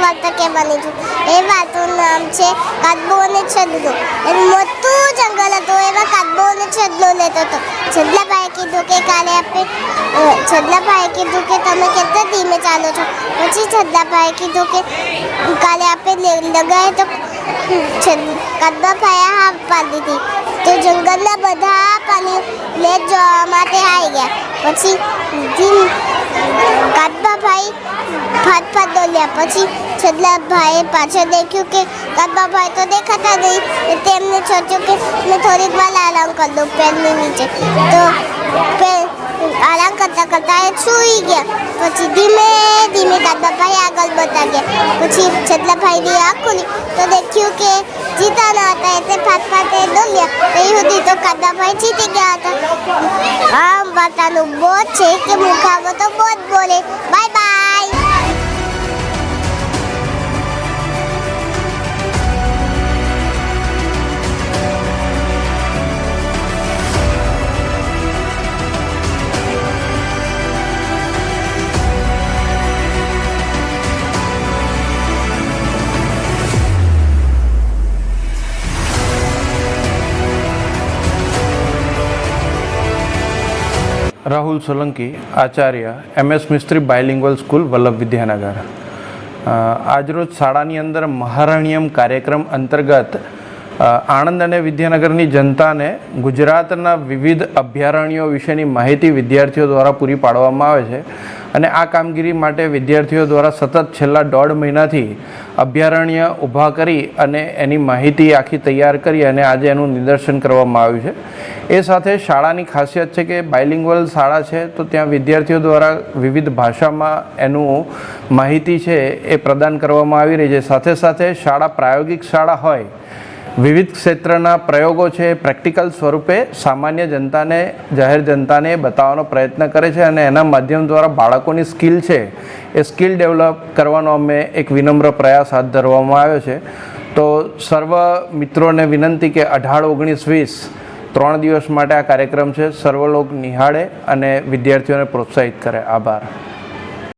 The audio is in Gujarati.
એકમાત્ર કહેવાની છું. એ વાતનું નામ છે કાદબો અને છદલો. એનું મોટું જંગલ હતું એમાં કાદબો અને છદલો લેતો હતો. છદલાભાઈએ કીધું કે કાલે આપણે છદલાભાઈએ કીધું કે તમે કેટલા ધીમે ચાલો છો? પછી છદલાભાઈએ કીધું કે કાલે આપણે લગાય તો કાદબા ભાઈએ હા પાડી દીધી. તો જંગલના બધા પાણી લે જોવા માટે આવી ગયા. પછી કદબાભાઈ ભાઈ ભાત ભાત પછી છેલ્લા ભાઈએ પાછળ દેખ્યું કે કાચબાભાઈ તો દેખાતા નહીં એમને સોચ્યું કે મેં થોડીક વાર આરામ કરી દઉં પેનની નીચે. તો આરામ કરતાં કરતાં એ સૂઈ ગયા. પછી ધીમે ધીમે કાચબાભાઈ આગળ બતા ગયા પછી છેલ્લા ભાઈની આંખ ખુલી તો દેખ્યું કે જીતા ન હતા, એટલે ફાટ ફાટે દોડ્યા. એ સુધી તો કાચબાભાઈ જીતી ગયા હતા. આમ વાર્તાનું બોધ છે કે મુખાવો તો બોધ બોલે. Bye bye. Rahul Solanki Acharya MS Mistry bilingual school Vallabh Vidyanagar આજરોજ શાળાની અંદર મહારણ્યમ કાર્યક્રમ અંતર્ગત આણંદ અને વિદ્યાનગરની જનતાને ગુજરાતના વિવિધ અભયારણ્યો વિશેની માહિતી વિદ્યાર્થીઓ દ્વારા પૂરી પાડવામાં આવે છે. અને આ કામગીરી માટે વિદ્યાર્થીઓ દ્વારા સતત છેલ્લા દોઢ મહિનાથી અભયારણ્ય ઊભા કરી અને એની માહિતી આખી તૈયાર કરી અને આજે એનું નિદર્શન કરવામાં આવ્યું છે. એ સાથે શાળાની ખાસિયત છે કે બાયલિંગ્વલ શાળા છે તો ત્યાં વિદ્યાર્થીઓ દ્વારા વિવિધ ભાષામાં એનું માહિતી છે એ પ્રદાન કરવામાં આવી રહી છે. સાથે સાથે શાળા પ્રાયોગિક શાળા હોય વિવિધ ક્ષેત્રના પ્રયોગો છે, પ્રેક્ટિકલ સ્વરૂપે સામાન્ય જનતાને, જાહેર જનતાને બતાવવાનો પ્રયત્ન કરે છે અને એના માધ્યમ દ્વારા બાળકોની સ્કિલ છે, એ સ્કિલ ડેવલપ કરવાનો અમે એક વિનમ્ર પ્રયાસ હાથ ધરવામાં આવ્યો છે. તો સર્વ મિત્રોને વિનંતી કે અઢાર, ઓગણીસ, વીસ, ત્રણ દિવસ માટે આ કાર્યક્રમ છે. સર્વ લોક નિહાળે અને વિદ્યાર્થીઓને પ્રોત્સાહિત કરે. આભાર.